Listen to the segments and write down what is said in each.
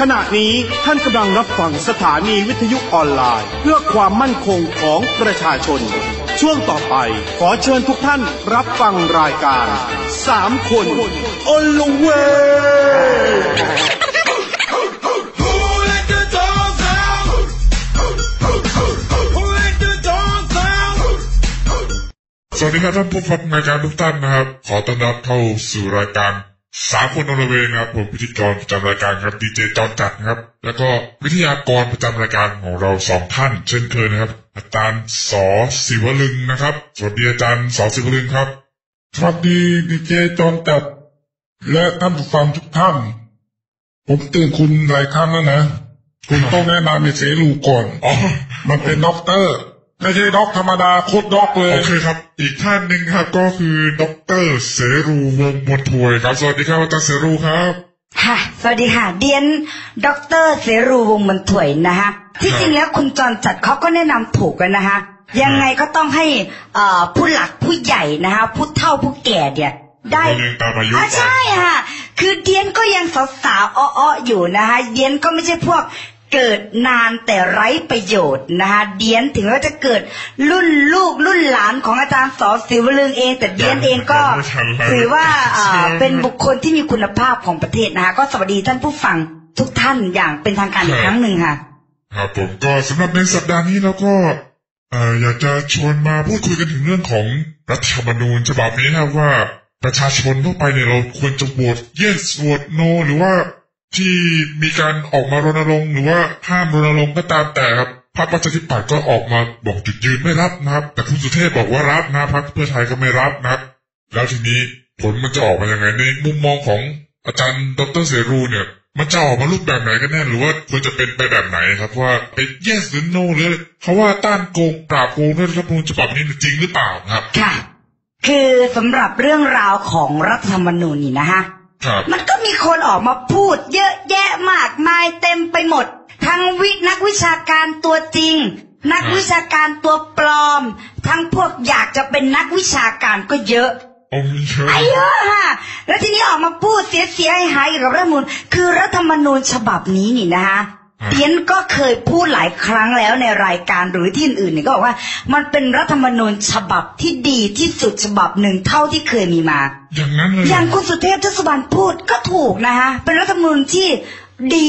ขณะนี้ท่านกำลังรับฟังสถานีวิทยุออนไลน์ เพื่อความมั่นคงของประชาชน ช่วงต่อไปขอเชิญทุกท่านรับฟังรายการสามคนอลเว Who let the dogs out? Who let the dogs out? สวัสดีครับท่านผู้ฟังรายการทุกท่านนะครับ ขอต้อนรับเข้าสู่รายการ สามคนอลเวงนะครับผมพิธีกรประจำรายการครับดีเจจอนจัดนะครับ แล้วก็วิทยากรประจำรายการของเราสองท่าน เช่นเคยนะครับ อาจารย์สอศิวลึงนะครับ สวัสดีอาจารย์สอศิวลึงครับสวัสดีดีเจจอนจัด และท่านผู้ฟังทุกท่าน ผมเตือนคุณหลายครั้งแล้วนะ คุณต้องแนะนำในเสรูก่อนอ๋อมันเป็นด็อกเตอร์ ไม่ใช่ด็อกธรรมดาโคตรด็อกเลย โอเคครับ อีกท่านหนึ่งครับก็คือดรเสรูวงศ์มนทวยครับ สวัสดีครับอาจารย์เสรูครับ ค่ะ สวัสดีค่ะ เดียนดอกเตอรเสรูวงศ์มันถวยนะคะที่จริงแล้วคุณจรจัดเขาก็แนะนำถูกกันนะคะยังไงก็ต้องให้เอ่อผู้หลักผู้ใหญ่นะคะผู้เฒ่าผู้แก่เนี่ยได้เรียงตามอายุอะใช่ค่ะ คือเดียนก็ยังสาวๆอ้อๆอยู่นะคะเดียนก็ไม่ใช่พวก เกิดนานแต่ไร้ประโยชน์นะคะเดียนถึงว่าจะเกิดรุ่นลูกรุ่นหลานของอาจารย์สอศิวลึงเอง แต่เดียนเองก็ถือว่าเอ่อเป็นบุคคลที่มีคุณภาพของประเทศนะคะก็สวัสดีท่านผู้ฟังทุกท่านอย่างเป็นทางการอีกครั้งหนึ่งค่ะครับผมก็สำหรับในสัปดาห์นี้เราก็เอ่ออยากจะชวนมาพูดคุยกันถึงเรื่องของรัฐธรรมนูญฉบับนี้นะครับว่าประชาชนทั่วไปเนี่ยเราควรจะโหวต yes โหวต no หรือว่า ที่มีการออกมารณรงค์หรือว่าห้ามรณรงค์ก็ตามแต่ครับพรรคประชาธิปัตย์ก็ออกมาบอกจุดยืนไม่รับนะครับ แต่คุณสุเทพบอกว่ารับนะพรรคเพื่อไทยก็ไม่รับนะครับแล้วทีนี้ผลมันจะออกมายังไงในมุมมองของอาจารย์ดรเสรูเนี่ย มันจะออกมารูปแบบไหนกันแน่หรือว่าควรจะเป็นไปแบบไหนครับว่าเป็น yes หรือ no หรือเขาว่าต้านโกงปราบโกงด้วยรัฐธรรมนูญฉบับนี้จริงหรือเปล่าครับค่ะคือสำหรับเรื่องราวของรัฐธรรมนูญนี่นะคะ มันก็มีคนออกมาพูด เยอะแยะมากมายเต็มไปหมด ทั้งวินักวิชาการตัวจริง นักวิชาการตัวปลอม ทั้งพวกอยากจะเป็นนักวิชาการก็เยอะโอ้มีเยอะไอ้เยอะค่ะ แล้วทีนี้ออกมาพูดเสียเสียหายๆเกี่ยวกับรัฐธรรมนูญคือรัฐธรรมนูญฉบับนี้นี่นะคะ เดียนก็เคยพูดหลายครั้งแล้วในรายการหรือที่อื่นๆเนี่ยก็บอกว่า มันเป็นรัฐธรรมนูญฉบับที่ดีที่สุดฉบับหนึ่งเท่าที่เคยมีมา อย่างนั้นเลยอย่างคุณสุเทพทศบาลพูดก็ถูกนะคะเป็นรัฐธรรมนูญที่ดี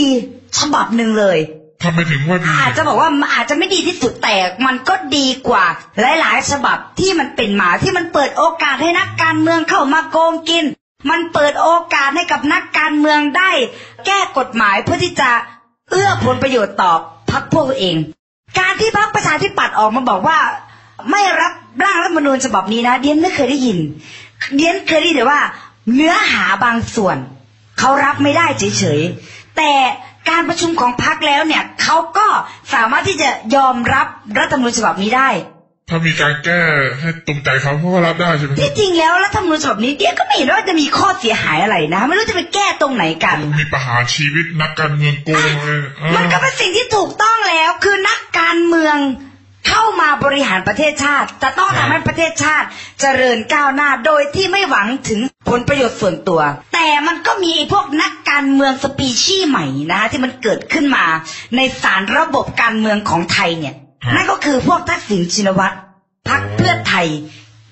ฉบับหนึ่งเลยทำไมถึงว่าดีอาจจะบอกว่ามันอาจจะไม่ดีที่สุดแต่มันก็ดีกว่า หลายๆ ฉบับที่มันเป็นมาที่มันเปิดโอกาสให้นักการเมืองเข้ามาโกงกิน มันเปิดโอกาสให้กับนักการเมืองได้ แก้กฎหมายเพื่อที่จะ เอื้อผลประโยชน์ต่อพรรคพวกตัวเอง การที่พรรคประชาธิปัตย์ออกมาบอกว่า ไม่รับร่างรัฐธรรมนูญฉบับนี้นะเดียนไม่เคยได้ยินเดียนเคยได้ยินแต่ว่า เนื้อหาบางส่วนเขารับไม่ได้เฉยๆแต่การประชุมของพรรคแล้วเนี่ยเขาก็สามารถที่จะยอมรับรัฐธรรมนูญฉบับนี้ได้ ถ้ามีการแก้ให้ตรงใจเขาเขาก็รับได้ใช่ไหมครัที่บจริงแล้วรัฐธรรมนูญฉบับนี้เดียก็ไม่เห็นว่าจะมีข้อเสียหายอะไรนะ ไม่รู้จะไปแก้ตรงไหนกัน มีประหารชีวิตนักการเมืองโกงเลยเออมันก็เป็นสิ่งที่ถูกต้องแล้วคือนักการเมืองเข้ามาบริหารประเทศชาติ จะต้องทำให้ประเทศชาติ เจริญก้าวหน้าโดยที่ไม่หวังถึงผลประโยชน์ส่วนตัว แต่มันก็มีไอ้พวกนักการเมืองสปีชีส์ใหม่นะที่มันเกิดขึ้นมา ในสารระบบการเมืองของไทยเนี่ย นั่นก็คือพวกทักษิณชินวัตรพักเพื่อไทย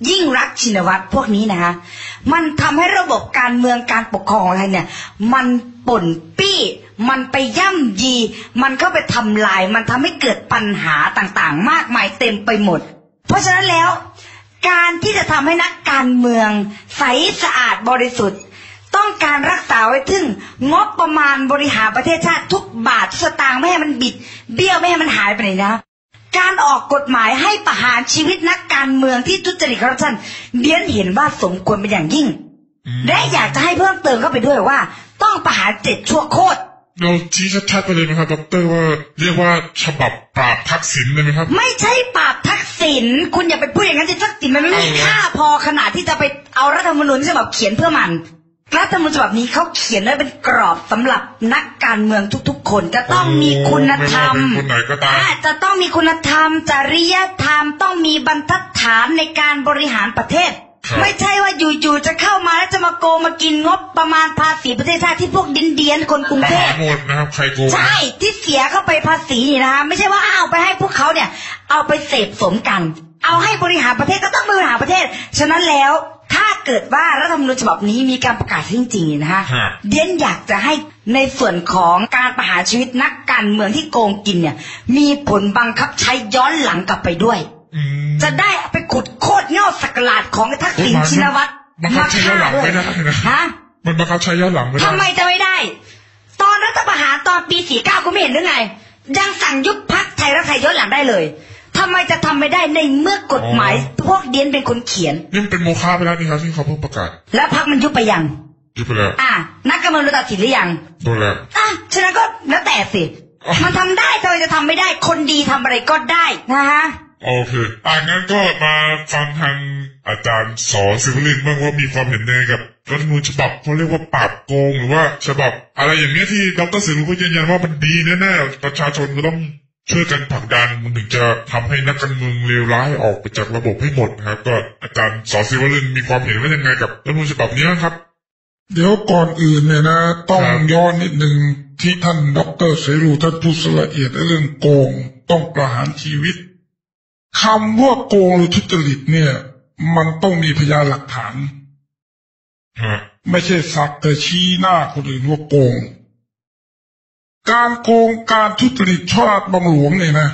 ยิ่งรักชินวัตรพวกนี้นะคะมันทำให้ระบบการเมืองการปกครององไทยเนี่ย มันป่นปี้มันไปย่ำยี มันเข้าไปทำลาย มันทำให้เกิดปัญหาต่างๆ มากมายเต็มไปหมด เพราะฉะนั้นแล้ว การที่จะทำให้นักการเมืองใสสะอาดบริสุทธิ์ ต้องการรักษาไว้ถึงงบประมาณบริหารประเทศชาติทุกบาททุกสตางค์ไม่ให้มันบิด เบี้ยวไม่ให้มันหายไปไหนนะ การออกกฎหมายให้ประหารชีวิตนักการเมืองที่ทุจริตคอร์รัปชันเดียนเห็นว่าสมควรเป็นอย่างยิ่ง และอยากจะให้เพิ่มเติมเข้าไปด้วยว่า ต้องประหารเจ็ดชั่วโคตรเราชี้ชัดๆไปเลยไหมครับดรว่าเรียกว่าฉบับปราบทักษิณเลยไหมครับ ไม่ใช่ปราบทักษิณคุณอย่าไปพูดอย่างนั้นที่ทักษิณมันไม่มีเอาเหรอค่าพอขนาดที่จะไปเอารัฐธรรมนูญฉบับเขียนเพื่อมัน รัฐธรรมนูญฉบับนี้เขาเขียนไว้เป็นกรอบสำหรับนักการเมืองทุกๆ คนจะต้องมีคุณธรรมไม่ว่าเป็นคนไหนก็ตาม อ่าจะต้องมีคุณธรรม จริยธรรม ต้องมีบรรทัดฐานในการบริหารประเทศ ครับ ไม่ใช่ว่าอยู่ๆจะเข้ามาแล้วจะมาโกงมากินงบประมาณภาษีประเทศชาติที่พวกดินเดียนคนกรุงเทพ หมดนะครับใครโกงใช่ที่เสียเข้าไปภาษีนี่นะคะไม่ใช่ว่าเอาไปให้พวกเขาเนี่ย เอาไปเสพสมกัน เอาให้บริหารประเทศก็ต้องบริหารประเทศ ฉะนั้นแล้ว ถ้าเกิดว่ารัฐธรรมนูญฉบับนี้มีการประกาศจริงๆนะคะฮะ เดียนอยากจะให้ในส่วนของการประหารชีวิตนักการเมืองที่โกงกินเนี่ย มีผลบังคับใช้ย้อนหลังกลับไปด้วย อืม จะได้เอาไปขุดโคตรเง่าสักหลาดของทักษิณโอ้ยมันชินวัตรมันบังคับใช้ย้อนหลังไม่ได้นะ ฮะ มันบังคับใช้ย้อนหลังไม่ได้ ทำไมจะไม่ได้ ตอนรัฐประหารตอนปี 49กูไม่เห็นหรือไง ยังสั่งยุบพักไทยรักไทยย้อนหลังได้เลย ทำไมจะทำไม่ได้ในเมื่อกฎหมายพวกเดียนเป็นคนเขียน นี่มันเป็นโมฆะไปแล้วนี่ครับที่เขาเพิ่งประกาศ แล้วพักมันยุบไปยัง ยุบไปแล้ว อะนักการเมืองรู้ตัดสินหรือยังโดนแล้วอะฉะนั้นก็แล้วแต่สิอ๋อมันทำได้ทำไมจะทำไม่ได้ คนดีทำอะไรก็ได้นะฮะโอเคอ่างั้นก็มาฟังทางอาจารย์สอศิวลินบ้างว่ามีความเห็นยังไงกับรัฐธรรมนูญฉบับเขาเรียกว่าปราบโกงหรือว่าฉบับ อะไรอย่างเงี้ยที่ดรศิรุก็ยืนยันว่ามันดีแน่ๆประชาชนก็ต้อง ช่วยกันผลักดันมันถึงจะทำให้นักการเมืองเลวร้ายออกไปจากระบบให้หมดนะครับ ก็อาจารย์สอศิวลินมีความเห็นว่ายังไงกับรัฐธรรมนูญฉบับนี้ครับ เดี๋ยวก่อนอื่นเนี่ยนะ ต้องครับย้อนนิดหนึ่งที่ท่านดอกเตอรเสรูท่านพูดละเอียดเรื่องโกงต้องประหารชีวิตคำว่าโกงหรือทุจริตเนี่ย มันต้องมีพยานหลักฐานฮะไม่ใช่สักแต่ชี้หน้าคนอื่นว่าโกง การโกงการทุจริตช่อราชบังหลวงเนี่ยนะ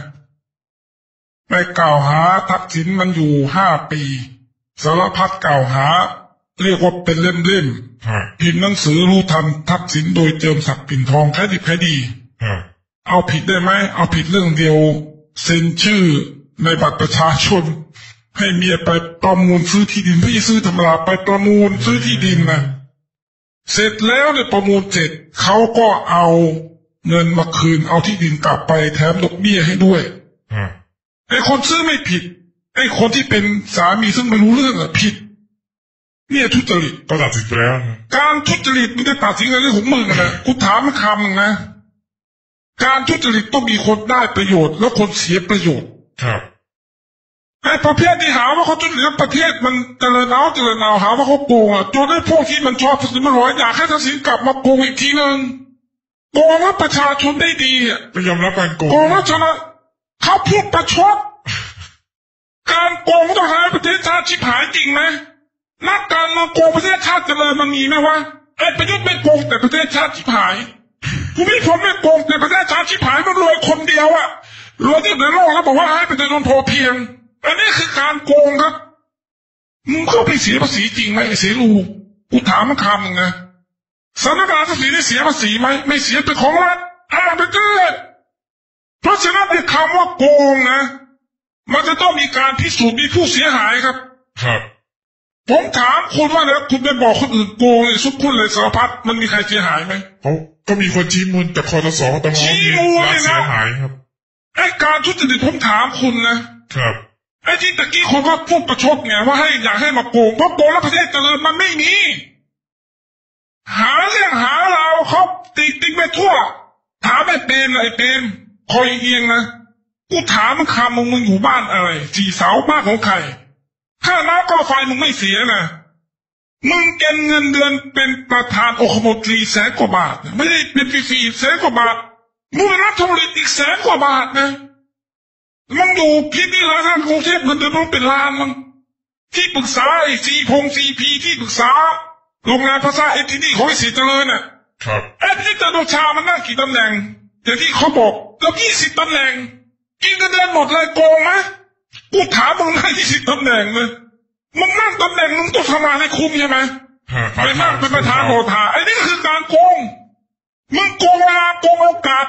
ไปกล่าวหาทักษิณมันอยู่ห้าปีสารพัดกล่าวหา เรียกว่าเป็นเล่มฮะๆพิมพ์หนังสือรู้ทันทักษิณโดยเจิมศักดิ์ปิ่นทองแค่ดีแค่ดีฮะเอาผิดได้ไหมเอาผิดเรื่องเดียวเซ็นชื่อในบัตรประชาชน ให้เมียไปประมูลซื้อที่ดินพี่ซื้อธรรมดาไปประมูลซื้อที่ดินนะเสร็จแล้วเนี่ยประมูลเสร็จเขาก็เอา เงินมาคืนเอาที่ดินกลับไปแถมดอกเบี้ยให้ด้วยฮะไอ้คนซื้อไม่ผิด ไอ้คนที่เป็นสามีซึ่งไม่รู้เรื่องอะผิด เนี่ยทุจริตก็ตัดสินไปแล้วนะการทุจริตมันจะตัดสินกันเรื่องของมึงอะนะกูถามมันคำหนึ่งนะการทุจริตต้องมีคนได้ประโยชน์ แล้วคนเสียประโยชน์ ครับไอ้ประเภทที่หาว่าเขาทุจริตแล้วประเทศมันเจริญเอาเจริญเอาหาว่าเขาโกงอะจนไอ้พวกที่มันชอบทักษิณมันร้อยอยากให้ทักษิณกลับมาโกงอีกทีหนึ่ง โกงแล้วประชาชนได้ดีอะไม่ยอมรับการโกงโกงแล้วชนะเขาพูดประชด การโกงต้องหาประเทศชาติชิบหายจริงไหมนักการเมืองโกงประเทศชาติเจริญมันมีไหมวะไอ้ประยุทธ์ไม่โกงแต่ประเทศชาติชิบหายกูไม่ผมไม่โกงแต่ประเทศชาติชิบหายมันรวยคนเดียวอะรวยที่สุดในโลกแล้วบอกว่าให้ประชาชนพอเพียง อันนี้คือการโกงครับมึงเข้าไปเสียภาษีจริงไหมไอ้เสียลูกกูถามมันคำหนึ่งนะ สำนักงานภาษีได้เสียภาษีไหมไม่เสียเป็นของรัฐอ่านไปเกิดเพราะฉะนั้นในคำว่าโกงนะ มันจะต้องมีการพิสูจน์มีผู้เสียหายครับ ครับ ผมถามคุณว่าแล้วคุณไปบอกคนอื่นโกงเลยสุดคุณเลยสารพัดมันมีใครเสียหายไหมเขาก็มีคนชี้มูลจากคอตสตงชี้มีมูลร้านเลยนะเสียหายครับ ไอ้การทุจริตผมถามคุณนะครับ ไอ้ที่ตะกี้คนก็พูดประชดไงว่าให้อยากให้มาโกงเพราะโกงแล้วประเทศเจริญมันไม่มี หาเรื่องหาเราเขาติติ๊กไปทั่ว ถามไอ้เปรมไอ้เปรมคอยเอียงนะกูถามมันคำมึงมึงอยู่บ้านอะไรสี่เสาบ้านของใครค่าน้ำก็ไฟมึงไม่เสียนะมึงเก็บเงินเดือนเป็นประธานโอคมตรีแสนกว่าบาท ไม่ได้เป็นฟรีแสนกว่าบาทมึงรับทุนอีกแสนกว่าบาทนะมึงอยู่พิธีร้านกรุงเทพเงินเดือนมึงเป็นล้านมึงที่ปรึกษาไอ้ซีพงซีพีที่ปรึกษา โรงงานภาษาเอทีนี่ของไอ้สีเจริญน่ะครับไอ้พี่จันโอชามันนั่งกี่ตำแหน่งอย่างที่เขาบอกแล้วยี่สิบตำแหน่งกินเงินเดือนหมดเลยโกงไหมกูถามมึงนั่งยี่สิบตำแหน่งเลยมึงนั่งตำแหน่งมึงต้องทำงานให้คุ้มใช่ไหมฮะไปนั่งเป็นประธานโอทาไอ้นี่คือการโกงมึงโกงเวลาโกงโอกาส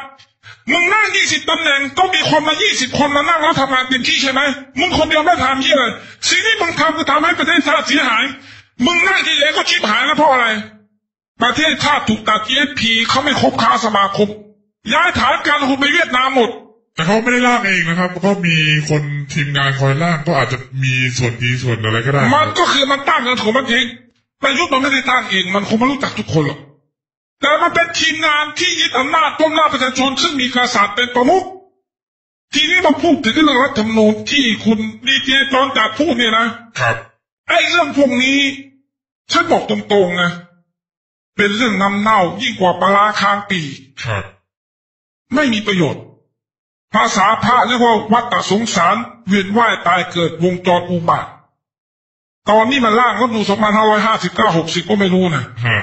มึงนั่งยี่สิบตำแหน่งก็มีคนมายี่สิบคนมานั่งแล้วทำงานเต็มที่ใช่ไหมมึงคนเดียวไม่ทำยี่เลยสิ่งที่มึงทำคือทำให้ประเทศชาติเสียหาย มึงนั่งที่เองก็ชิบหายแล้วเพราะอะไร ประเทศชาติถูกตัด GSP เขาไม่ครบค้าสมาคม ย้ายฐานการลงทุนไปเวียดนามหมด แต่เขาไม่ได้ล่างเองนะครับ ก็มีคนทีมงานคอยล่างก็อาจจะมีส่วนดีส่วนอะไรก็ได้ มันก็คือมันตั้งเงินของมันเองประยุทธ์มันไม่ได้ตั้งเอง มันคงไม่รู้จักทุกคนหรอก แต่มันเป็นทีมงานที่ยึดอำนาจต้มหน้าประชาชนซึ่งมีกษัตริย์เป็นประมุขทีนี้มาพูดถึงเรื่องรัฐธรรมนูญที่คุณดีเจจอนจัดพูดเนี่ยนะครับ ไอ้เรื่องพวกนี้ฉันบอกตรงๆนะเป็นเรื่องน้ำเน่ายิ่งกว่าปลาร้าค้างปีครับไม่มีประโยชน์ ภาษาพระเรียกว่าวัฏสงสาร เวียนว่ายตายเกิดวงจรอุบาทตอนนี้มันร่างรัฐธรรมนูญ2559 60ก็ไม่รู้นะฮะ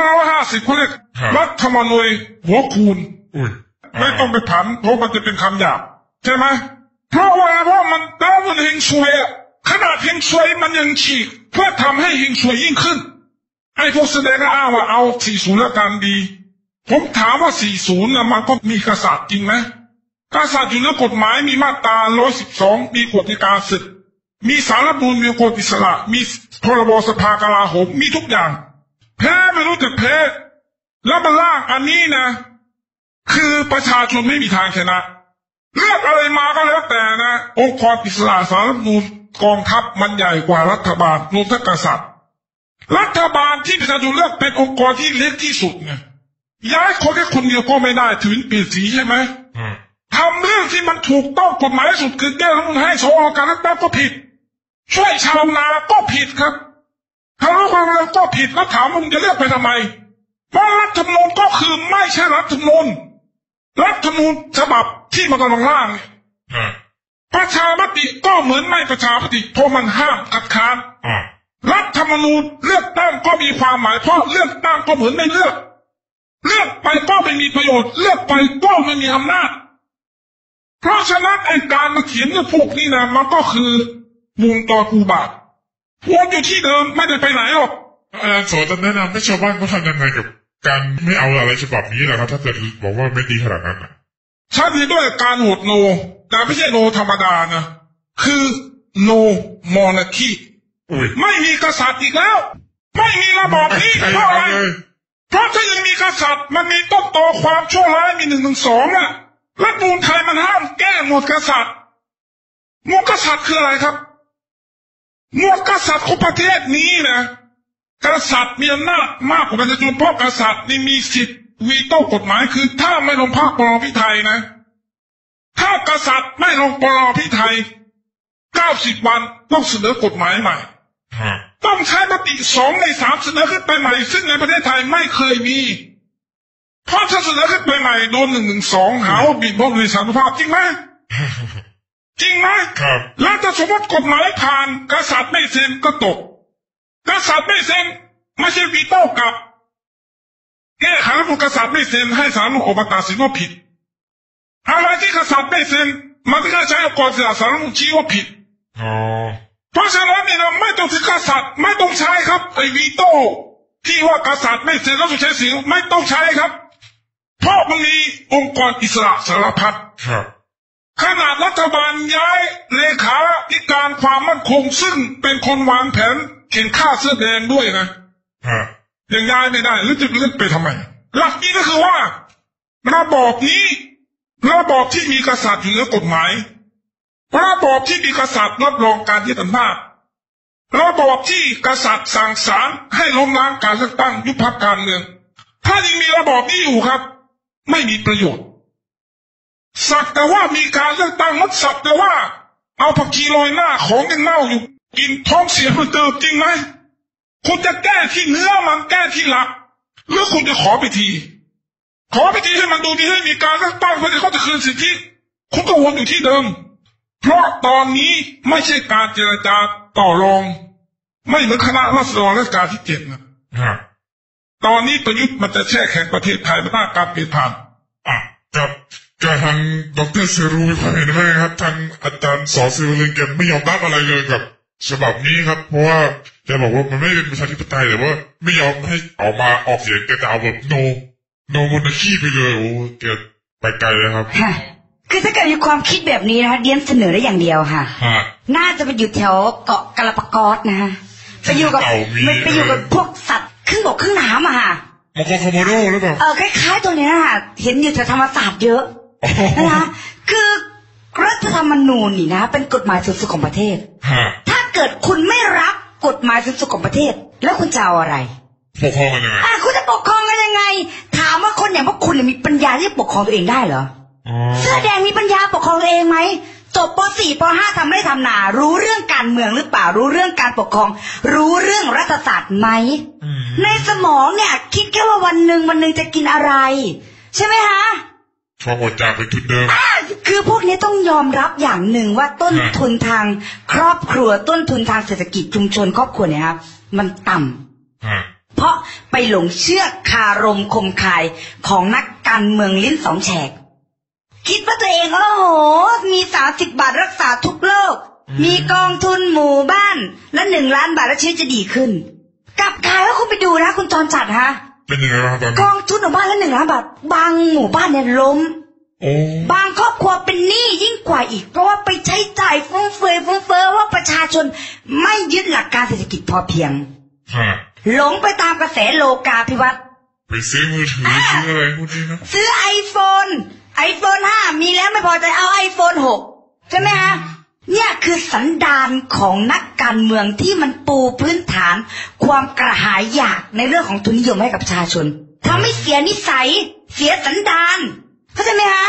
2550เขาเรียกครับรัฐธรรมนูญหัวคูณอุ้ยไม่ต้องไปผันเพราะมันจะเป็นคำหยาบใช่ไหมเพราะว่าเพราะมันแล้วมันเฮงซวยอะ ขนาดเฮงซวยมันยังฉีก เพื่อทำให้เฮงซวยยิ่งขึ้น ไอ้พวกแสดงก็อ้างว่าเอา40แล้วกันดี ผมถามว่า40นย์นะมันก็มีกษัตริย์จริงไหมกษัตริย์อยู่ในกฎหมายมีมาตรา112มีกฎในการศึก มีสารรัฐธรรมนูญมีกฎอิสระ มีพรบสภากลาโหมมีทุกอย่าง แพ้ไม่รู้จักแพ้ แล้วมันล่างอันนี้นะ คือประชาชนไม่มีทางชนะ เลือกอะไรมาก็แล้วแต่นะ องค์กรอิสระสารรัฐธรรมนูญ กองทัพมันใหญ่กว่ารัฐบาลรวมทั้งกษัตริย์ รัฐบาลที่ประชาชนเลือกเป็นองค์กรที่เล็กที่สุดไงย้ายคนแค่คนเดียวก็ไม่ได้ถึงเปลี่ยนสีใช่ไหมฮะทำเรื่องที่มันถูกต้องกฎหมายที่สุดคือแก้รัฐธรรมนูญให้สวการเลือกตั้งก็ผิด ช่วยชาวนาก็ผิดครับทางรัฐบาลก็ผิดแล้วถามว่ามึงจะเลือกไปทำไมเพราะรัฐธรรมนูญก็คือไม่ใช่รัฐธรรมนูญรัฐธรรมนูญฉบับที่มันกำลังร่างเนี่ยฮะ ประชามติก็เหมือนไม่ประชามติเพราะมันห้ามคัดค้านอ่ารัฐธรรมนูญเลือกตั้งก็มีความหมายเพราะเลือกตั้งก็เหมือนไม่เลือก เลือกไปก็ไม่มีประโยชน์ เลือกไปก็ไม่มีอำนาจ เพราะฉะนั้นไอ้การมาเขียนเรื่องพวกนี้นะมันก็คือวงจรอุบาทวนอยู่ที่เดิมไม่ได้ไปไหนหรอกอาจารย์สอนจะแนะนำให้ชาวบ้านเขาทำยังไงกับการไม่เอาอะไรฉบับนี้แหละครับ ถ้าเกิดบอกว่าไม่ดีขนาดนั้นน่ะ ฉันเห็นด้วยกับการโหวตโนแต่ไม่ใช่โนธรรมดานะคือ no monarchy อุ้ยไม่มีกษัตริย์อีกแล้ว ไม่มีระบอบนี้ใครเพราะอะไรเลยเพราะถ้ายังมีกษัตริย์มันมีต้นตอความชั่วร้ายมีหนึ่งหนึ่งสองอะรัฐธรรมนูลไทยมันห้ามแก้หมวดกษัตริย์หมวดกษัตริย์คืออะไรครับหมวดกษัตริย์ของประเทศนี้นะกษัตริย์มีอำนาจมากกว่าประชาชนเพราะกษัตริย์นี่มีสิทธิ์ วีโต้กฎหมายคือถ้าไม่ลงภาคปรพิไทยนะ ถ้ากษัตริย์ไม่ลงปรพิไทยเก้าสิบวันต้องเสนอกฎหมายใหม่ฮะต้องใช้มติสองในสามเสนอขึ้นไปใหม่ ซึ่งในประเทศไทยไม่เคยมีเพราะถ้าเสนอขึ้นไปใหม่โดนหนึ่งหนึ่งสองหาว่าบิดเบนในสารภาพจริงไหมจริงไหมครับ แล้วถ้าสมมติกฎหมายผ่าน กษัตริย์ไม่เซ็นก็ตก กษัตริย์ไม่เซ็นไม่ใช่วีโต้กลับ แก้ไขรัฐธรรมนูญกษัตริย์ไม่เซ็นให้ศาลออกมาตัดสินว่าผิดอะไรที่กษัตริย์ไม่เซ็นมันก็ใช้องค์กรอิสระสารรัฐธรรมนูญชี้ว่าผิดอ๋อเพราะฉะนั้นเนี่ยนะไม่ต้องถึงกษัตริย์ไม่ต้องใช้ครับไอ้วีโต้ที่ว่ากษัตริย์ไม่เซ็นแล้วต้องใช้เสียงไม่ต้องใช้ครับ เพราะมันมีองค์กรอิสระสารพัดครับขนาดรัฐบาลย้ายเลขาธิการความมั่นคงซึ่งเป็นคนวางแผนเข็นฆ่าเสื้อแดงด้วยนะฮะ ยังย้ายไม่ได้หรือจะเลื่อนไปทำไม หลักนี้ก็คือว่า ระบอบนี้ ระบอบที่มีกษัตริย์อยู่เหนือกฎหมาย ระบอบที่มีกษัตริย์รับรองการยึดอำนาจระบอบที่กษัตริย์สั่งศาลให้ล้มล้างการเลือกตั้งยุบพรรคการเมือง ถ้ายังมีระบอบนี้อยู่ครับ ไม่มีประโยชน์สักแต่ว่ามีการเลือกตั้งมัดสักแต่ว่า เอาผักชีโรยหน้าของยังเน่าอยู่ กินท้องเสียเหมันเดิมจริงไหม คุณจะแก้ที่เนื้อมันแก้ที่หลัก หรือคุณจะขอไปที ขอไปทีให้มันดูดีให้มีการเลือกตั้งเพื่อที่เขาจะคืนสิทธิคุณก็วนอยู่ที่เดิม เพราะตอนนี้ไม่ใช่การเจรจาต่อรอง ไม่เหมือนคณะรัษฎรและการที่เจ็ดนะฮะตอนนี้ประยุทธ์มันจะแช่แข็งประเทศไทยมาต้านการเปลี่ยนผ่านอะกับกับทางดรเซรูมีความเห็นว่าไงครับทางอาจารย์สอซิวลินแกไม่ยอมรับอะไรเลยกับ ฉบับนี้ครับ เพราะว่าแกบอกว่ามันไม่เป็นประชาธิปไตยแต่ว่า ไม่ยอมให้ออกมาออกเสียงแกจะเอาแบบโนโนมนคีไปเลยโอ้แกไปไกลเลยครับค่ะคือถ้าเกิดมีความคิดแบบนี้นะคะเดียนเสนอได้อย่างเดียวค่ะฮะน่าจะไปอยู่แถวเกาะกาลาปากอสนะคะไปอยู่กับเต่ามีไปไปอยู่กับพวกสัตว์ครึ่งบกครึ่งน้ำอะค่ะมังกรคอมโมโดหรือเปล่าเออคล้ายๆตัวเนี้ยค่ะเห็นอยู่แถวธรรมศาสตร์เยอะนะคะคือรัฐธรรมนูญนี่นะ เป็นกฎหมายสูงสุดของประเทศฮะถ้าเกิดคุณไม่รักกฎหมายสูงสุดของประเทศ แล้วคุณจะเอาอะไรปกครองกันยังไงอะคุณจะปกครองกันยังไง ถามว่าคนอย่างพวกคุณเนี่ยมีปัญญาที่จะปกครองตัวเองได้เหรออ๋อเสื้อแดงมีปัญญาปกครองตัวเองไหมจบป .4 ป .5 ทำไม่ทำนา รู้เรื่องการเมืองหรือเปล่า รู้เรื่องการปกครอง รู้เรื่องรัฐศาสตร์ไหมอืมในสมองเนี่ย คิดแค่ว่าวันหนึ่งวันหนึ่งจะกินอะไร ใช่ไหมคะ ชอบอดจากเป็นทุนเดิมอ่าคือพวกนี้ต้องยอมรับอย่างหนึ่งว่าต้นทุนทางครอบครัวต้นทุนทางเศรษฐกิจชุมชนครอบครัวเนี่ยครับ มันต่ำฮะเพราะไปหลงเชื่อคารมคมคายของนักการเมืองลิ้นสองแฉก คิดว่าตัวเองโอ้โห มีสาสิบบาทรักษาทุกโรคมีกองทุนหมู่บ้าน และหนึ่งล้านบาทแล้วชีวิตจะดีขึ้น กลับกลายว่าคุณไปดูนะ คุณจรจัดฮะ เป็นยังไงบ้างตอนกนี้องทุนหมู่บ้านละหนึ่งล้านบาทบางหมู่บ้านเนี่ยล้ม โอ้บางครอบครัวเป็นหนี้ยิ่งกว่าอีก เพราะว่าไปใช้จ่ายฟุ่มเฟือยฟุ่มเฟือยว่าประชาชนไม่ยึดหลักการเศรษฐกิจพอเพียง ฮะหลงไปตามกระแสโลกาภิวัตน์ ไปซื้อมือถือซื้ออะไรพวกนี้นะซื้อไอโฟนไอโฟนห้ามีแล้วไม่พอใจเอาไอโฟนหกใช่ไหมฮะ เนี่ยคือสันดานของนักการเมืองที่มันปูพื้นฐาน ความกระหายอยากในเรื่องของทุนนิยมให้กับประชาชนทำให้เสียนิสัย เสียสันดานเข้าใจไหมฮะ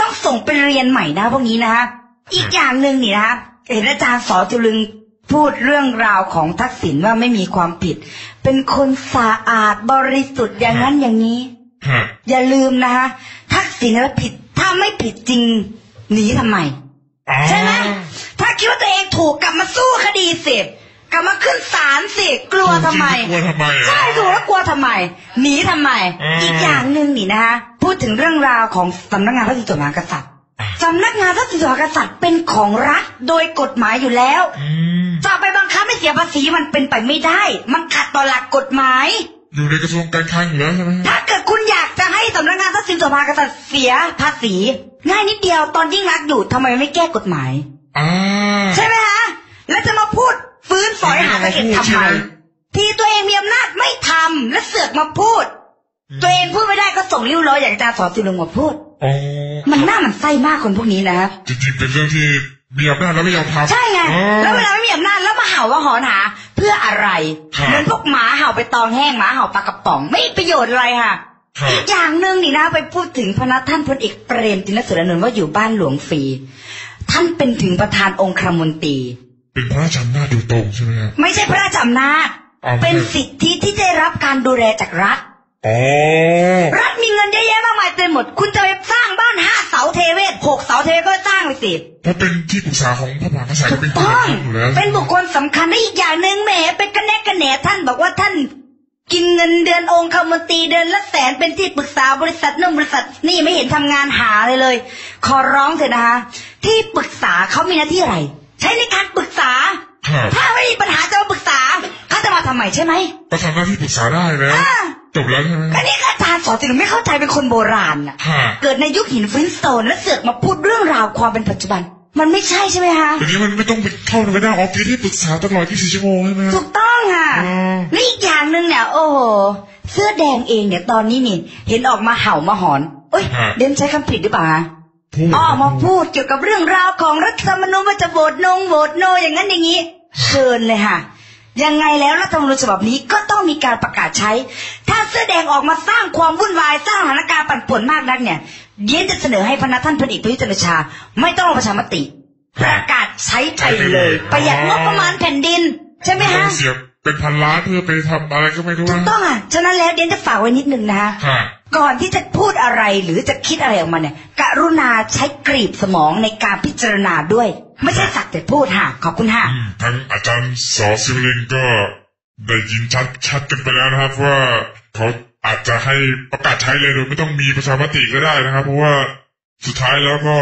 ต้องส่งไปเรียนใหม่นะพวกนี้นะฮะอีกอย่างหนึ่งนี่นะฮะเห็นอาจารย์สอจุลึงพูดเรื่องราวของทักษิณว่าไม่มีความผิด เป็นคนสะอาดบริสุทธิ์อย่างนั้นอย่างนี้ฮะอย่าลืมนะคะทักษิณแล้วผิดถ้าไม่ผิดจริงหนีทำไมอ๋อ ใช่ไหมถ้าคิดว่าตัวเองถูกกลับมาสู้คดีสิกลับมาขึ้นศาลสิกลัวทำไมกลัวทำไมอะใช่ถูกแล้วกลัวทำไม หนีทำไมอืมอีกอย่างหนึ่งนี่นะคะพูดถึงเรื่องราวของสำนักงานพระสิทธิมหากษัตริย์สำนักงานพระสิทธิมหากษัตริย์เป็นของรัฐโดยกฎหมายอยู่แล้วอืมจะไปบังคับให้เสียภาษีมันเป็นไปไม่ได้ มันขัดต่อหลักกฎหมาย อยู่ในกระทรวงการคลังอยู่แล้วใช่ไหมฮะถ้าเกิดคุณอยากจะให้สำนักงานทรัพย์สินส่วนพาณิชย์เสียภาษี ง่ายนิดเดียวตอนยิ่งรักษณ์อยู่ทำไมไม่แก้กฎหมายอ่าใช่ไหมฮะแล้วจะมาพูดฟื้นฝอยหาสาเหตุทำไมที่ตัวเองมีอำนาจไม่ทำและเสือกมาพูด ตัวเองพูดไม่ได้ก็ส่งริ้วร้อยอย่างอาจารย์สอนสิลุงมาพูดอ๋อมันน่าหมันไส้มากคนพวกนี้นะจริงๆเป็นเรื่องที่มีอำนาจแล้วไม่ยอมทำใช่ไงอ๋อแล้วเวลาไม่มีอำนาจแล้วมาเห่าว่าหอนหา เพื่ออะไรครับเหมือนพวกหมาเห่าไปตองแห้งหมาเห่าปลากระป๋อง ไม่มีประโยชน์อะไรค่ะครับอีกอย่างหนึ่งนี่นะไปพูดถึงพระท่านพลเอกเปรมตินสุรานนท์ว่าอยู่บ้านหลวงฟรีท่านเป็นถึงประธานองคมนตรี เป็นพระราชอำนาจโดยตรงใช่ไหมฮะไม่ใช่พระราชอำนาจอ๋อไม่ใช่เป็นสิทธิที่ได้รับการดูแลจากรัฐอ๋อ รัฐมีเงินเยอะแยะมากมายเต็มหมด คุณจะไปสร้างบ้านห้าเสาเทเวศหกเสาเทเวศก็สร้างไปสิถ้าเป็นที่ปรึกษาของพระมหากษัตริย์ถูก็กเป็นคนต้องสำคัญอยู่แล้วเป็นบุคคลสำคัญและอีกอย่างหนึ่งแหมเป็นกระแนกกระแหนท่านบอกว่าท่านกินเงินเดือนองคมนตรีเดือนละแสนเป็นที่ปรึกษาบริษัทนู่นบริษัทนี่ไม่เห็นทำงานหาเลยเลย ขอร้องเถอะนะคะ ที่ปรึกษาเขามีหน้าที่อะไร ใช้ในการปรึกษาครับถ้าไม่มีปัญหาจะมาปรึกษาเขาจะมาทำไมใช่ไหมก็ทำหน้าที่ปรึกษาได้แล้วอ่า จบแล้วใช่ไหมก็นี่ก็อาจารย์สอนสิหนูไม่เข้าใจเป็นคนโบราณน่ะฮะเกิดในยุคหินฟลินสโตนและเสือกมาพูดเรื่องราวความเป็นปัจจุบัน มันไม่ใช่ใช่ไหมคะทีนี้มันไม่ต้องไปเข้าไปหน้าออฟฟิศที่ปรึกษาตลอด24ชั่วโมงใช่ไหมฮะถูกต้องค่ะอืมและอีกอย่างหนึ่งเนี่ยโอ้โหเสื้อแดงเองเนี่ยตอนนี้นี่ เห็นออกมาเห่ามาหอนเอ้ยเดนใช้คำผิดหรือเปล่าฮะพูดออกมาพูดเกี่ยวกับเรื่องราวของรัฐธรรมนูญว่าจะโหวตนงโหวตโนอย่างนั้นอย่างนี้เชิญเลยค่ะ ยังไงแล้วรัฐธรรมนูญฉบับนี้ก็ต้องมีการประกาศใช้ ถ้าเสื้อแดงออกมาสร้างความวุ่นวายสร้างสถานการณ์ปั่นป่วนมากนักเนี่ยเดียนจะเสนอให้พนักท่านพลเอกประยุทธ์จันทร์โอชา ไม่ต้องลงประชามติ ประกาศใช้ไปเลย ประหยัดงบประมาณแผ่นดิน ใช่ไหมต้ฮะอง เสียเป็นพันล้านเพื่อไปทำอะไรก็ไม่รู้ถูกนะต้องอะฉะนั้นแล้วเดียนจะฝากไว้นิดนึงนะคะฮะก่อนที่จะพูดอะไรหรือจะคิดอะไรออกมาเนี่ยกรุณาใช้กรีบสมองในการพิจารณาด้วย ไม่ใช่สักแต่พูดค่ะขอบคุณค่ะอืมทั้งอาจารย์สอซิวลินก็ได้ยินชัดชัดกันไปแล้วนะครับว่าเขาอาจจะให้ประกาศใช้เลยโดยไม่ต้องมีประชามติก็ได้นะครับ เพราะว่าสุดท้ายแล้วก็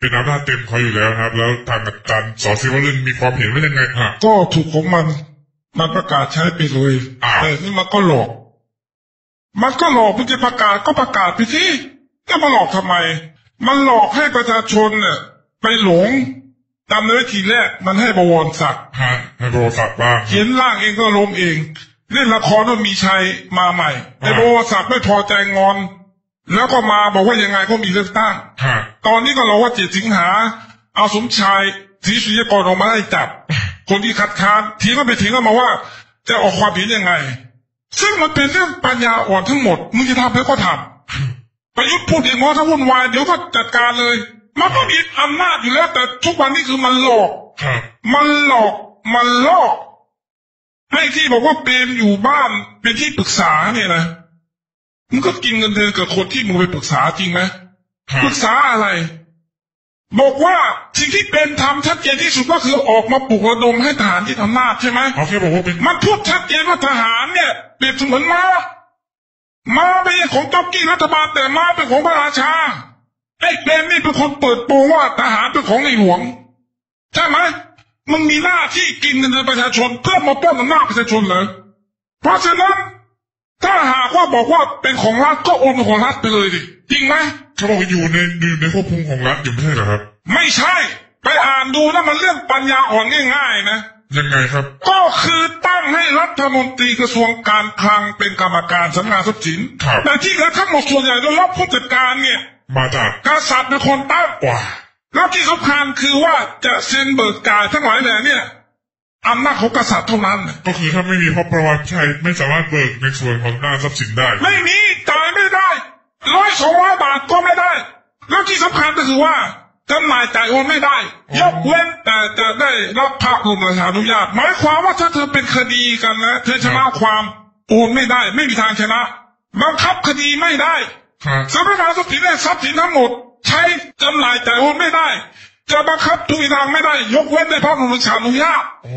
เป็นอำนาจเต็มเขาอยู่แล้วครับ แล้วทางอาจารย์สอซิวลินมีความเห็นว่ายังไงฮะก็ถูกของมัน มันประกาศใช้ไปเลยอ้าวแต่นี่มันก็หลอก มันก็หลอกมันจะประกาศก็ประกาศไปสิจะมาหลอกทำไม มันหลอกให้ประชาชนเนี่ยไปหลงจำได้ทีแรกมันให้บวรศักดิ์ฮะให้บริษัทบ้างเขียนร่างเองก็ล้มเอง เล่นละครว่ามีชัยมาใหม่ไอ้บวรศักดิ์ไม่พอใจงอน แล้วก็มาบอกว่ายังไงก็มีเลือกตั้งฮะตอนนี้ก็รอว่าเจ็ดสิงหา เอาสมชายศรีสุริยกรออกมาไล่จับ คนที่คัดค้านทีก็ไปถึงก็มาว่า จะออกความเห็นยังไง ซึ่งมันเป็นเรื่องปัญญาอ่อนทั้งหมดมึงจะทำแล้วก็ทำประยุทธ์พูดอย่างง้อถ้าวุ่นวายเดี๋ยวก็จัดการเลย มันก็มีอำนาจอยู่แล้ว แต่ทุกวันนี้คือมันหลอกมันหลอกมันล่อให้ที่บอกว่าเป็นอยู่บ้านเป็นที่ปรึกษาเนี่ยนะมึงก็กินเงินเดือนกับคนที่มึงไปปรึกษาจริงไหมปรึกษาอะไร บอกว่าสิ่งที่เป็นทำชัดเจนที่สุดก็คือออกมาปลุกระดมให้ทหารที่ทำหน้าจใช่ไหมเขาแค่บอกว่าเป็นมันพูดชัดเจนว่าทหารเนี่ยเปรียบเสมือนม้าม้าไม่ใช่ของจ็อกกี้รัฐบาลแต่ม้าเป็นของพระราชาไอ้เป็นนี่เป็นคนเปิดโปงว่าทหารเป็นของในหลวงใช่ไหมมึงมีหน้าที่กินเงินเดือนประชาชนเพื่อมาปล้นอำนาจประชาชนเหรอเพราะฉะนั้นถ้าหากว่าบอกว่าเป็นของรัฐก็โอนเป็นของรัฐไปเลยดิจริงไหม เขาบอกว่าอยู่ในอยู่ในควบคุมของรัฐอยู่ไม่ใช่เหรอครับ ไม่ใช่ ไปอ่านดูนะมันเรื่องปัญญาอ่อนง่าย ๆ นะยังไงครับ ก็คือตั้งให้รัฐมนตรีกระทรวงการคลังเป็นกรรมการสำนักงานทรัพย์สินครับแต่ที่เหลือทั้งหมดส่วนใหญ่โดยรับผู้จัดการเนี่ย มาจากกษัตริย์เป็นคนตั้งว่าแล้วที่สำคัญคือว่าจะเซ็นเบิกจ่ายทั้งหลายแหล่เนี่ยอำนาจของกษัตริย์เท่านั้น ก็คือถ้าไม่มีพระประวัติชัยไม่สามารถเบิกในส่วนของด้านทรัพย์สินได้ ไม่มีจ่ายไม่ได้ ร้อยสองร้อยบาทก็ไม่ได้ แล้วที่สำคัญก็คือว่าจำหน่ายจ่ายโอนไม่ได้ยกเว้นแต่จะได้รับพระบรมราชานุญาตหมายความว่าถ้าเธอเป็นคดีกันนะเธอชนะความโอนไม่ได้ ไม่มีทางชนะบังคับคดีไม่ได้ครับสำนักงานทรัพย์สินและทรัพย์สินทั้งหมด ใช้จำหน่ายจ่ายโอนไม่ได้ จะบังคับทุกทางไม่ได้ ยกเว้นได้พระบรมราชานุญาตโอ้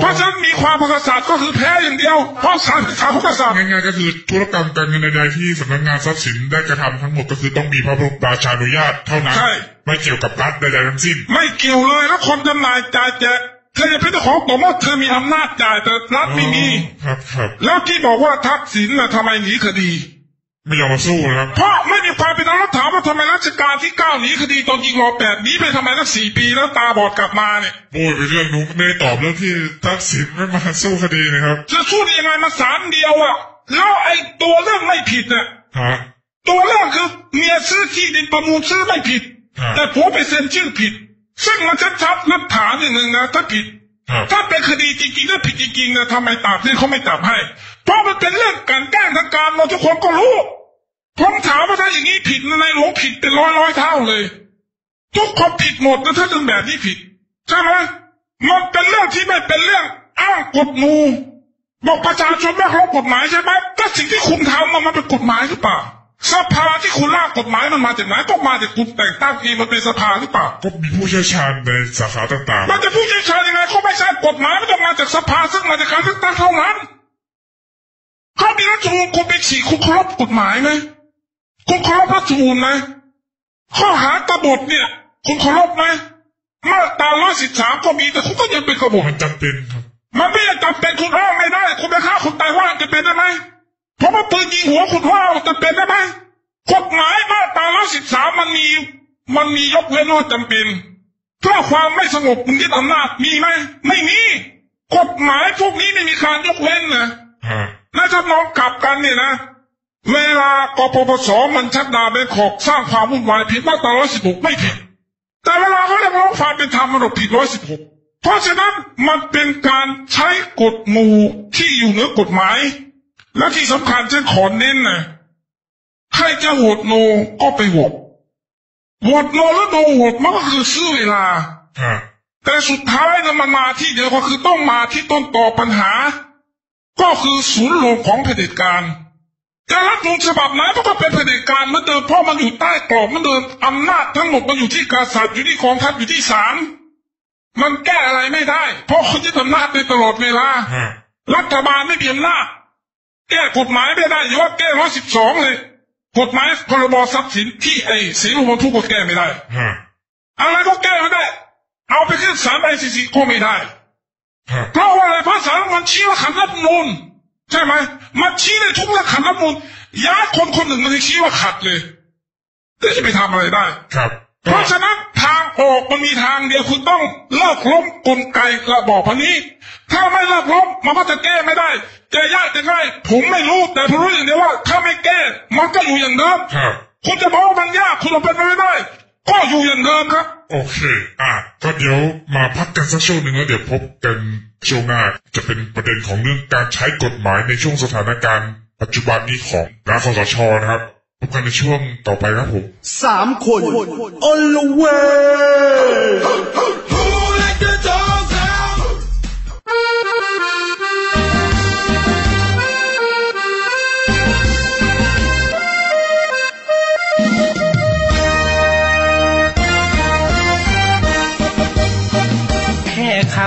เพราะฉะนั้นมีความพกษัตริย์ก็คือแพ้อย่างเดียว เพราะศาลเป็นศาลของกษัตริย์ง่ายๆก็คือธุรกรรมการเงินใดๆที่สำนักงานทรัพย์สินได้กระทำทั้งหมดก็คือต้องมีพระบรมราชานุญาตเท่านั้นใช่ไม่เกี่ยวกับรัฐใดๆทั้งสิ้น ไม่เกี่ยวเลยแล้วคนจำหน่ายจ่ายแจกเธอจะเป็นเจ้าของตัวว่าเธอมีอำนาจจ่ายแต่รัฐไม่มี ครับครับแล้วที่บอกว่าทักษิณน่ะทำไมหนีคดี ไม่ยอมมาสู้นะครับ เพราะไม่มีความเป็นธรรมแล้วถามว่าทำไมรัชกาลที่เก้าหนีคดีตอนยิงรอแปดหนีไปทำไมตั้งสี่ปีแล้วตาบอดกลับมาเนี่ยโอ้ยเป็นเรื่องนู้นไม่ได้ตอบเรื่องที่ทักษิณไม่มาสู้คดีนะครับจะสู้ได้ยังไงมาสารเดียวอะแล้วไอ้ตัวเรื่องไม่ผิดน่ะฮะตัวเรื่องคือเมียซื้อที่ดินประมูลซื้อไม่ผิดครับแต่ผัวไปเซ็นชื่อผิด ซึ่งมันชัดๆนักฐานอย่างหนึ่งนะถ้าผิดครับถ้าเป็นคดีจริงๆถ้าผิดจริงๆนะทำไมตากที่เขาไม่จับให้ เพราะมันเป็นเรื่องการแกล้งทางการเราทุกคนก็รู้ผมถามว่าถ้าอย่างนี้ผิดในหลวงผิดเป็นร้อยร้อยๆเท่าเลย ทุกคนผิดหมดนะถ้าเรื่องแบบนี้ผิดใช่ไหมมันเป็นเรื่องที่ไม่เป็นเรื่องอ้างกฎหมู่บอกประชาชนไม่เคารพกฎหมายใช่ไหมก็สิ่งที่คุณทำมันมันเป็นกฎหมายหรือเปล่าสภาที่คุณร่างกฎหมายมันมาจากไหนก็มาจากคุณแต่งตั้งเองมันเป็นสภาหรือเปล่าก็มีผู้เชี่ยวชาญในสาขาต่างมันจะผู้เชี่ยวชาญยังไงเขาไม่ทราบกฎหมายมันต้องมาจากสภาซึ่งมาจากการเลือกตั้งเท่านั้น เขามีรัฐธรรมนูญคุณไปฉีกคุณเคารพกฎหมายไหมคุณเคารพรัฐธรรมนูญไหมข้อหากบฏเนี่ย คุณเคารพไหมมาตราร้อยสิบสามก็มีแต่คุณก็ยังเป็นกบฏๆมันจำเป็นครับมันไม่ได้จำเป็นคุณอ้างไม่ได้ คุณไปฆ่าคนตายว่าจะเป็นได้ไหมเพราะว่าปืนยิงหัวคุณว่าจะเป็นได้ไหมกฎหมายมาตราร้อยสิบสามมันมีมันมียกเว้นว่าจำเป็นเพื่อความไม่สงบมึงยึดอำนาจมีไหมไม่มีกฎหมายพวกนี้ไม่มีการยกเว้นนะฮะ และถ้ามองกลับกันเนี่ยนะ เวลากปปสมันชักดาบเป็นขอกสร้างความวุ่นวายผิดมาตราร้อยสิบหกไม่ผิด แต่เวลาเขาเรียกร้องความเป็นธรรมมันบอกผิดร้อยสิบหกเพราะฉะนั้นมันเป็นการใช้กฎหมู่ที่อยู่เหนือกฎหมาย และที่สำคัญฉันขอเน้นนะใครจะโหวตโนก็ไปโหวตโหวตโนแล้วโนโหวตมันก็คือซื้อเวลาฮะแต่สุดท้ายนะมันมาที่เดียวก็คือต้องมาที่ต้นต่อปัญหา ก็คือศูนย์รวมของเผด็จการจะรัฐธรรมนูญฉบับไหนมันก็เป็นเผด็จการเหมือนเดิมเพราะมันอยู่ใต้กรอบเหมือนเดิมอำนาจทั้งหมดมันอยู่ที่กษัตริย์อยู่ที่กองทัพอยู่ที่ศาลมันแก้อะไรไม่ได้ เพราะเขายึดอำนาจในตลอดเวลาฮะรัฐบาลไม่มีอำนาจแก้กฎหมายไม่ได้อย่าว่าแก้ร้อยสิบสองเลยกฎหมายพรบทรัพย์สินที่ไอ้สีลมทุกข์ก็แก้ไม่ได้ฮะอะไรก็แก้ไม่ได้ เอาไปขึ้นศาลไอซีซีก็ไม่ได้ฮะ เพราะว่าอะไรเพราะศาลมันชี้ว่าขัดรัฐธรรมนูลใช่ไหมมันชี้ในทุกเรื่องขัดรัฐธรรมนูลย้ายคนคนหนึ่งมันจะชี้ว่าขัดเลยแล้วจะไปทำอะไรได้ครับ เพราะฉะนั้นทางออกมันมีทางเดียวคุณต้องเลิกล้มกลไกระบอบพันนี้ ถ้าไม่เลิกล้มมันก็จะแก้ไม่ได้จะยากจะง่ายผมไม่รู้แต่ผมรู้อย่างเดียวว่า ถ้าไม่แก้มันก็อยู่อย่างเดิมครับคุณจะบอกว่ามันยากคุณจะเป็นไปไม่ได้ ก็อยู่อย่างเดิมครับ โอเค อะก็เดี๋ยวมาพักกันสักช่วงหนึ่งแล้วเดี๋ยวพบกันช่วงหน้า จะเป็นประเด็นของเรื่องการใช้กฎหมายในช่วงสถานการณ์ ปัจจุบันนี้ของรัฐคสชนะครับ พบกันในช่วงต่อไปครับผมสามคนอลเ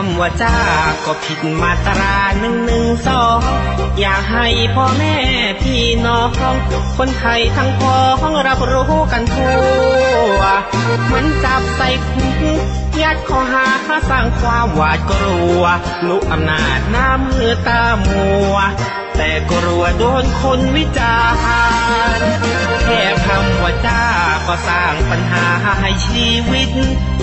ำว่าจ้าก็ผิดมาตราหนึ่งหนึ่งสองอยากให้พ่อแม่พี่น้อง คนไทยทั้งพ้องรับรู้กันทั่วเหมือนจับใส่คุกยัดข้อหาสร้างความหวาดกลัวลุกอำนาจหน้ามือตามัว แต่กลัวโดนคนวิจารณ์แค่คำว่าจ้าก็สร้างปัญหาให้ชีวิต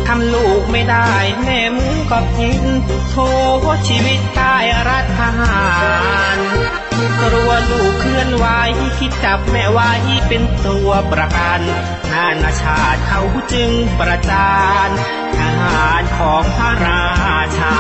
ทำลูกไม่ได้แม่มึงก็ผิดโทษชีวิตใต้รัฐทหารกลัวลูกเคลื่อนไหวคิดจับแม่ไว้เป็นตัวประกันนานาชาติเขาจึงประจานทหารของพระราชา